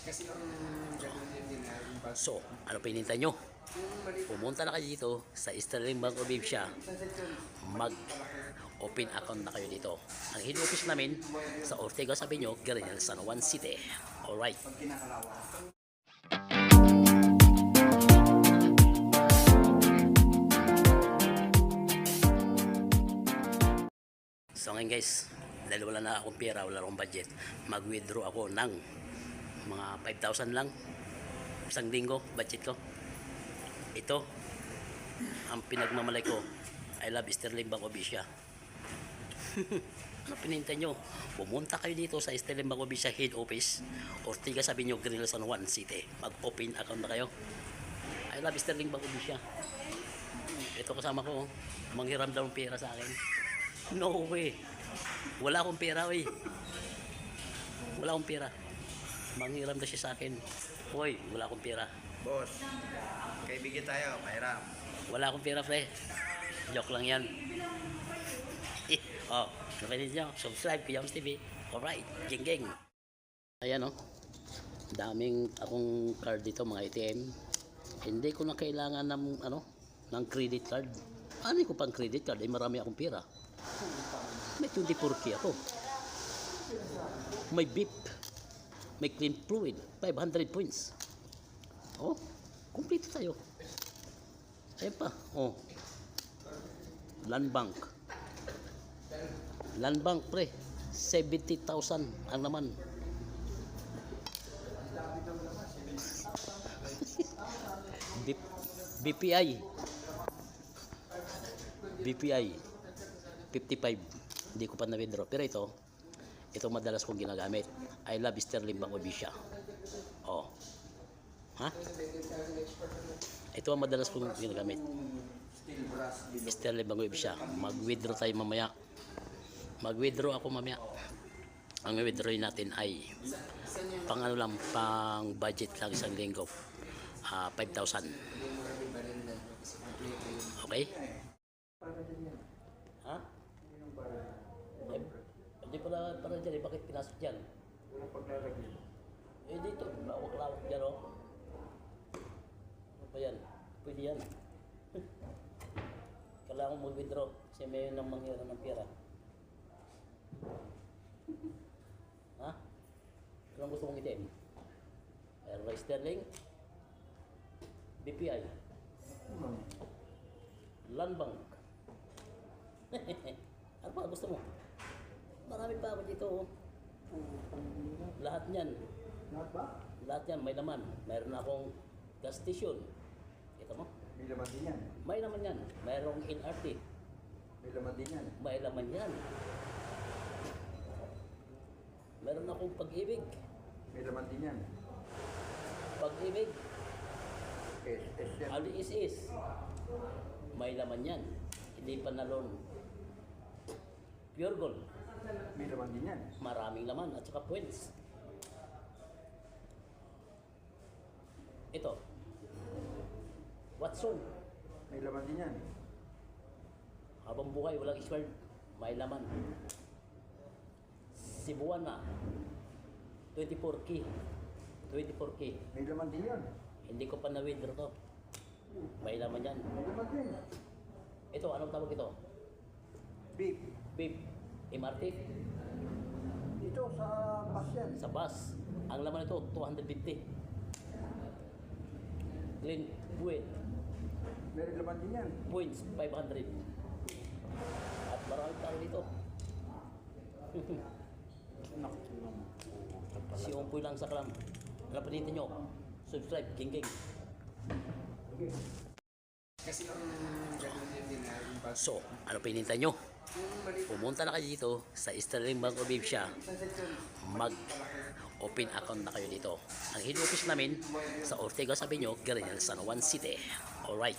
Kasi ang gano'n yun na yung bag. So, ano pinintay nyo? Pumunta na kayo dito sa Sterling Bank of Asia. Mag open account na kayo dito. Ang head office namin sa Ortega Sabiño, Guerrero, San Juan City. Alright. So ngayon guys, dahil wala na akong pera, wala akong budget, mag-withdraw ako ng mga 5,000 lang. Isang linggo, budget ko. Ito, ang pinagmamalay ko. I love Sterling Asia. ano pinintay nyo? Pumunta kayo dito sa Sterling Bank Asia head office Ortiga Sabino Grill San Juan City. Mag-open account na kayo. I love Sterling Bank Asia. Ito kasama ko, oh. manghiram daw ng pera sa akin. No way. Wala akong pera, oy. Wala akong pera. Manghiram na siya sa akin. Hoy, wala akong pera. Boss, kaibigan tayo, Pairam. Wala akong pera, pre. Joke lang yan. Oh, nakinig nyo. Subscribe kay Yams TV. Alright, geng geng. Ayan, oh. Daming akong card dito, mga ATM. Hindi ko na kailangan ng, ano, ng credit card. Ano ko pang credit card? Eh, marami akong pera. May 24K ako. May BIP. May clean fluid. 500 points. Oh, kumpleto tayo. Ayan pa. Oh. Land Bank. Land Bank, pre. 70,000 ang naman. BPI. BPI. 55. Hindi ko pa na-withdraw. Pero ito, ito madalas kong ginagamit. I love Sterling Asia. Oh. Ha? Ito ang madalas kong ginagamit. Sterling Asia. Mag-withdraw tayo mamaya. Mag-withdraw ako mamaya. Ang withdraw natin ay pang ano lang, pang budget lang isang linggo. Ah, 5,000. Okay? Ha? Hindi pala para dyan eh. Bakit pinasok dyan? Eh dito, lawak-lawak dyan oh. Ano ba yan? Pwede yan. Kailangan mo mag-withdraw kasi may nang mangyari ng pera. Ha? Anong gusto mong itin? Airway Sterling? BPI? Land Bank? ano pa gusto mo? Marami pa ako dito oh. Lahat niyan. Lahat yan, may laman. Mayroon akong gas station. Kita mo? May laman din yan. May laman yan. Mayroong LRT. May laman din yan. May laman yan. Meron akong pag-ibig. May laman din yan. Pag-ibig. S, S yan. Ali is is. May laman yan. Hindi pa na. Pure gold. May laman din yan. Maraming laman at saka points. Ito. Watson. May laman din yan. Habang buhay, walang expired. May laman. Cebuana. 24K. 24K. May laman din yan. Hindi ko pa na-withdraw to. May laman yan. May laman din. Ito, anong tawag ito? Beep. Beep. MRT. Dito sa bus yan. Sa bus. Ang laman nito, 250. Clean Buet. May laman din yan. Points, 500. At marami tao dito. si Ompoy lang sa klam. Napalitin nyo. Subscribe, king king. Kasi ang gano'n din na yung. So, ano pinintay nyo? Pumunta na kayo dito sa Sterling Bank of Asia. Mag open account na kayo dito. Ang head office namin sa Ortega Sabiño, Guerrero, San Juan City. Alright.